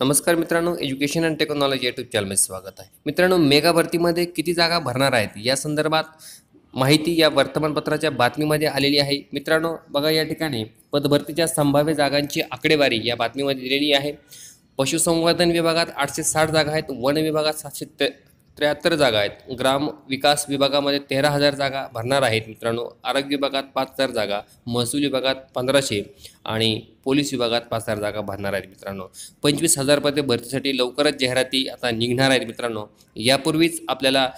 नमस्कार मित्रांनो education and technology YouTube चॅनलमध्ये स्वागत आहे. मित्रांनो मेगा भरतीमध्ये किती जागा भरणार आहेत? या संदर्भात माहिती या वर्तमानपत्राच्या बातमीमध्ये आलेली आहे. मित्रांनो बघा या ठिकाणी पदभरतीच्या संभाव्य जागांची आकडेवारी या बातमीमध्ये दिलेली आहे. पशुसंवर्धन विभागात आठशे साठ जागा आहेत. वन विभागात सातशे त्र्याहत्तर जागा आहेत. ग्राम विकास विभागामध्ये तेरा हजार जागा भरणार आहेत मित्रांनो. आरोग्य विभागात पाच हजार जागा महसूल विभागात पंधराशे आणि पोलीस विभागात पाच हजार जागा भरणार आहेत मित्रांनो. पंचवीस हजार पदे भरतीसाठी लवकरच जाहिराती आता निघणार आहेत मित्रांनो. यापूर्वीच आपल्याला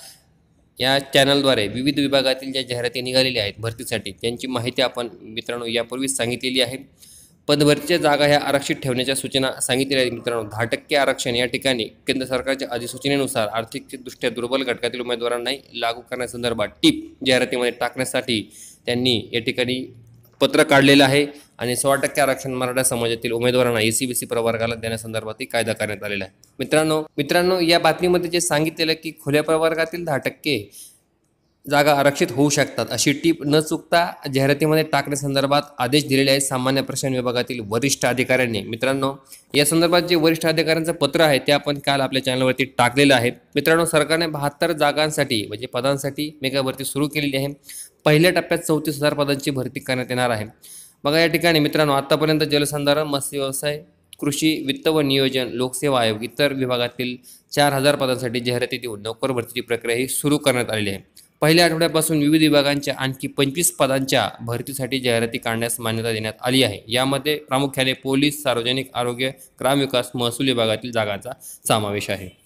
या चॅनलद्वारे विविध विभागातील ज्या जाहिराती निघालेल्या आहेत भरतीसाठी त्यांची माहिती आपण मित्रांनो यापूर्वीच सांगितलेली आहे. पदभरतीच्या जागा ह्या आरक्षित ठेवण्याच्या सूचना सांगितलेल्या आहेत. मित्रांनो दहा टक्के आरक्षण या ठिकाणी केंद्र सरकारच्या अधिसूचनेनुसार आर्थिकदृष्ट्या दुर्बल घटकातील उमेदवारांनाही लागू करण्यासंदर्भात टीप जाहिरातीमध्ये टाकण्यासाठी त्यांनी या ठिकाणी पत्र काढलेलं आहे आणि सोळा टक्के आरक्षण मराठा समाजातील उमेदवारांना ए सी बी सी प्रवर्गाला देण्यासंदर्भातही कायदा करण्यात आलेला आहे. मित्रांनो मित्रांनो या बातमीमध्ये जे सांगितलेलं की खुल्या प्रवर्गातील दहा टक्के जागा आरक्षित होऊ शकतात. अशी टीप न चुकता जाहिरातीमध्ये टाकण्यासंदर्भात आदेश दिलेले आहेत. सामान्य प्रशासन विभागातील वरिष्ठ अधिकाऱ्यांनी. मित्रांनो या संदर्भात जे वरिष्ठ अधिकाऱ्यांचं पत्र आहे ते आपण काल आपल्या चॅनलवरती टाकलेलं आहे. मित्रांनो सरकारने बहात्तर जागांसाठी म्हणजे पदांसाठी मेगा भरती सुरू केलेली आहे. पहिल्या टप्प्यात चौतीस हजार पदांची भरती करण्यात येणार आहे. बघा या ठिकाणी मित्रांनो आत्तापर्यंत जलसंधारण मत्स्य व्यवसाय कृषी वित्त व नियोजन लोकसेवा आयोग इतर विभागातील चार हजार पदांसाठी जाहिराती देऊन नोकर भरतीची प्रक्रिया ही सुरू करण्यात आलेली आहे. पहिल्या आठवड्यापासून विविध विभागांच्या आणखी पंचवीस पदांच्या भरतीसाठी जाहिराती काढण्यास मान्यता देण्यात आली आहे. यामध्ये प्रामुख्याने पोलीस सार्वजनिक आरोग्य ग्रामविकास महसूल विभागातील जागांचा समावेश आहे.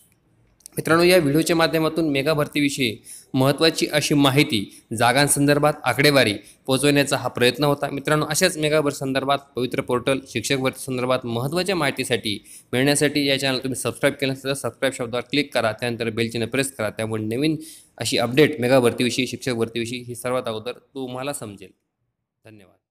मित्रांनो या व्हिडिओच्या माध्यमातून मेगा भरतीविषयी महत्त्वाची अशी माहिती जागांसंदर्भात आकडेवारी पोहोचवण्याचा हा प्रयत्न होता. मित्रांनो अशाच मेगाभर संदर्भात पवित्र पोर्टल शिक्षक भरती संदर्भात महत्त्वाच्या माहितीसाठी मिळण्यासाठी या चॅनल तुम्ही सबस्क्राईब केलं नसेल तर सबस्क्राईब शब्दावर क्लिक करा. त्यानंतर बेलचिन्ह प्रेस करा. त्यामुळे नवीन अशी अपडेट मेगा भरतीविषयी शिक्षक भरतीविषयी ही सर्वात अगोदर तुम्हाला समजेल. धन्यवाद.